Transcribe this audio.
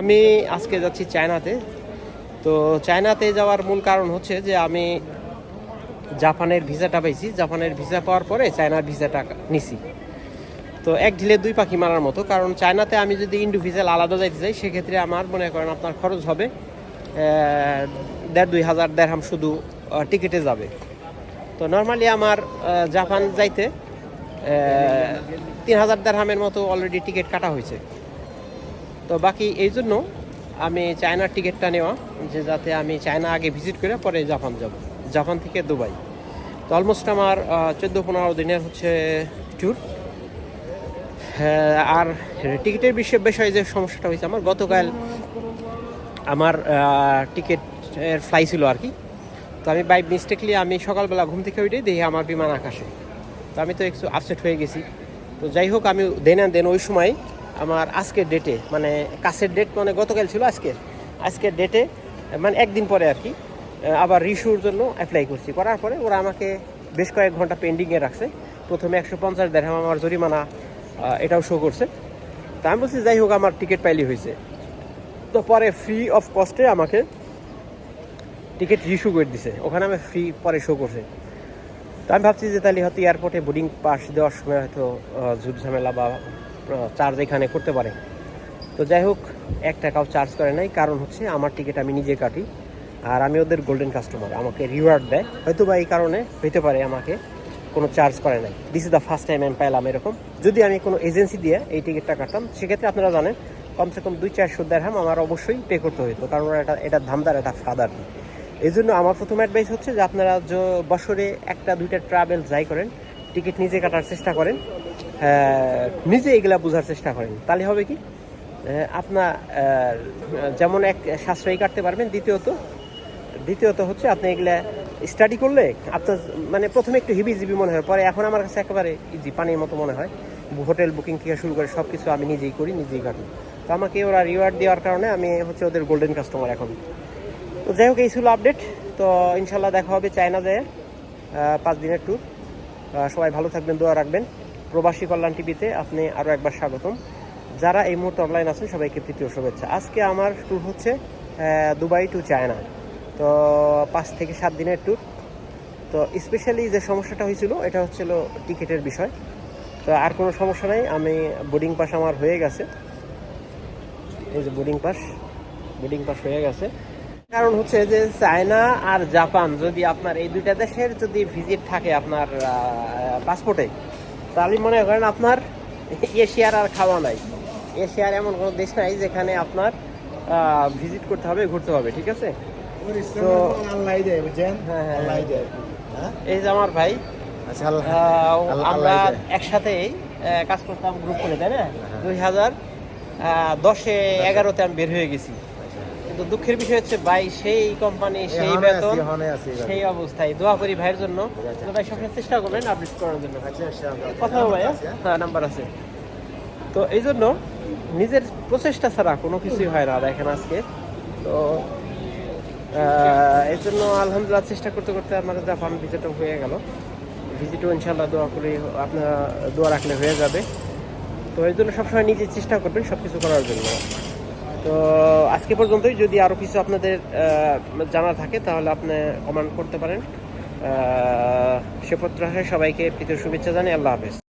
আমি আজকে যাচ্ছি চায়নাতে। তো চায়নাতে যাওয়ার মূল কারণ হচ্ছে যে আমি জাপানের ভিসাটা পাইছি। জাপানের ভিসা পাওয়ার পরে চায়নার ভিসাটা নিছি। তো এক ঢিলে দুই পাখি মারার মতো, কারণ চায়নাতে আমি যদি ইন্ডিভিজুয়াল আলাদা যাইতে চাই সেক্ষেত্রে আমার মনে করেন আপনার খরচ হবে দেড় দুই হাজার দেড়হাম শুধু টিকিটে যাবে। তো নর্মালি আমার জাপান যাইতে তিন হাজার দেড়হামের মতো অলরেডি টিকিট কাটা হয়েছে। তো বাকি এই জন্য আমি চায়নার টিকিটটা নেওয়া, যে যাতে আমি চায়না আগে ভিজিট করে পরে জাপান যাব। জাপান থেকে দুবাই। তো অলমোস্ট আমার চোদ্দ পনেরো দিনের হচ্ছে ট্যুর আর টিকিটের বিষয়ে বিষয়ে যে সমস্যাটা হয়েছে আমার, গতকাল আমার টিকিটের ফ্লাই ছিল আর কি। তো আমি বাই মিস্টেকলি আমি সকালবেলা ঘুম থেকে উঠে দেখি আমার বিমান আকাশে। তো আমি তো একটু আপসেট হয়ে গেছি। তো যাই হোক, আমি দেন দেন ওই সময় আমার আজকের ডেটে মানে কাছের ডেট মানে গতকাল ছিল আজকের। আজকের ডেটে মানে একদিন পরে আর কি আবার রিস্যুর জন্য অ্যাপ্লাই করছি। করার পরে ওরা আমাকে বেশ কয়েক ঘণ্টা পেন্ডিংয়ে রাখছে। প্রথমে একশো পঞ্চাশ দেড়হাম আমার জরিমানা এটাও শো করছে। তা আমি বলছি, যাই হোক, আমার টিকিট পাইলি হয়েছে। তো পরে ফ্রি অফ কস্টে আমাকে টিকিট রিস্যু করে দিছে। ওখানে আমি ফ্রি পরে শো করছে। তো আমি ভাবছি যে তাহলে হয়তো এয়ারপোর্টে বোর্ডিং পাস দেওয়ার সময় হয়তো ঝুট ঝামেলা বা চার্জ এখানে করতে পারে। তো যাই হোক, এক টাকাও চার্জ করে নাই। কারণ হচ্ছে, আমার টিকিট আমি নিজে কাটি আর আমি ওদের গোল্ডেন কাস্টমার আমাকে রিওয়ার্ড দেয়। হয়তো বা এই কারণে হইতে পারে আমাকে কোনো চার্জ করে নাই। This is the first time আমি পাইলাম এরকম। যদি আমি কোনো এজেন্সি দিয়ে এই টিকিটটা কাটতাম, সেক্ষেত্রে আপনারা জানেন, কমসে কম দুই চারশো দেড়হাম আমার অবশ্যই পে করতে হতো কারণ এটা এটা ধামদার এটা ফাদার এই জন্য আমার প্রথম অ্যাডভাইস হচ্ছে যে আপনারা বছরে একটা দুইটা ট্রাভেল যাই করেন টিকিট নিজে কাটার চেষ্টা করেন। নিজে এগুলা বোঝার চেষ্টা করেন। তাহলে হবে কি? আপনার যেমন এক সাশ্রয়ী কাটতে পারবেন, দ্বিতীয়ত দ্বিতীয়ত হচ্ছে আপনি এগুলা স্টাডি করলে আপনার মানে প্রথমে একটু হিবি জিবি মনে হয়, পরে এখন আমার কাছে একেবারে ইজি পানির মতো মনে হয়। হোটেল বুকিং থেকে শুরু করে সব কিছু আমি নিজেই করি, নিজেই কাটি। তো আমাকে ওরা রিওয়ার্ড দেওয়ার কারণে আমি হচ্ছে ওদের গোল্ডেন কাস্টমার এখন। তো যাই হোক, এই ছিল আপডেট তো ইনশাল্লাহ দেখা হবে চায়না যায় পাঁচ দিনের ট্যুর সবাই ভালো থাকবেন, দোয়া রাখবেন। প্রবাসী কল্যাণ টিভিতে আপনি আরও একবার স্বাগতম। যারা এই মুহূর্তে অনলাইন আছেন, সবাইকে তৃতীয় শুভেচ্ছা। আজকে আমার ট্যুর হচ্ছে দুবাই টু চায়না। তো পাঁচ থেকে সাত দিনের ট্যুর তো স্পেশালি যে সমস্যাটা হয়েছিল, এটা হচ্ছিল টিকিটের বিষয়। তো আর কোনো সমস্যা নাই, আমি বোর্ডিং পাস আমার হয়ে গেছে। এই যে বোর্ডিং পাস বোর্ডিং পাস হয়ে গেছে। কারণ হচ্ছে যে চায়না আর জাপান যদি আপনার এই দুইটা দেশের যদি ভিজিট থাকে আপনার পাসপোর্টে তাহলে মনে করেন আপনার এশিয়ার আর খাওয়া নাই। এশিয়ার এমন কোনো দেশ নাই যেখানে আপনার ভিজিট করতে হবে ঘুরতে হবে ঠিক আছে? হ্যাঁ, হ্যাঁ, হ্যাঁ। হ্যাঁ? এই যে আমার ভাই আমরা। একসাথেই কাজ করতাম গ্রুপ করে তাই না? দুই হাজার দশে। এগারোতে আমি বের হয়ে গেছি। কিন্তু দুঃখের বিষয় হচ্ছে ভাই সেই কোম্পানি সেই বেতন। সেই অবস্থায় দোয়া করি ভাইয়ের জন্য। ভাই সবসময় চেষ্টা করবেন আপডেট করার জন্য। আচ্ছা। কথা ভাইয়া? হ্যাঁ নাম্বার আছে। তো এই জন্য নিজের প্রচেষ্টা ছাড়া কোনো কিছুই হয় না দেখেন আজকে। তো এই জন্য আলহামদুলিল্লাহ চেষ্টা করতে করতে আমার জাপান ভিজিটও হয়ে গেল। ভিজিটও ইনশাল্লাহ দোয়া করে আপনার দোয়া রাখলে হয়ে যাবে। তো এই জন্য সবসময় নিজে চেষ্টা করবেন সব কিছু করার জন্য। তো আজকে পর্যন্তই। যদি আরও কিছু আপনাদের জানা থাকে, তাহলে আপনি কমেন্ট করতে পারেন। সে পত্র সবাইকে প্রীতির শুভেচ্ছা জানি আল্লাহ হাফেজ।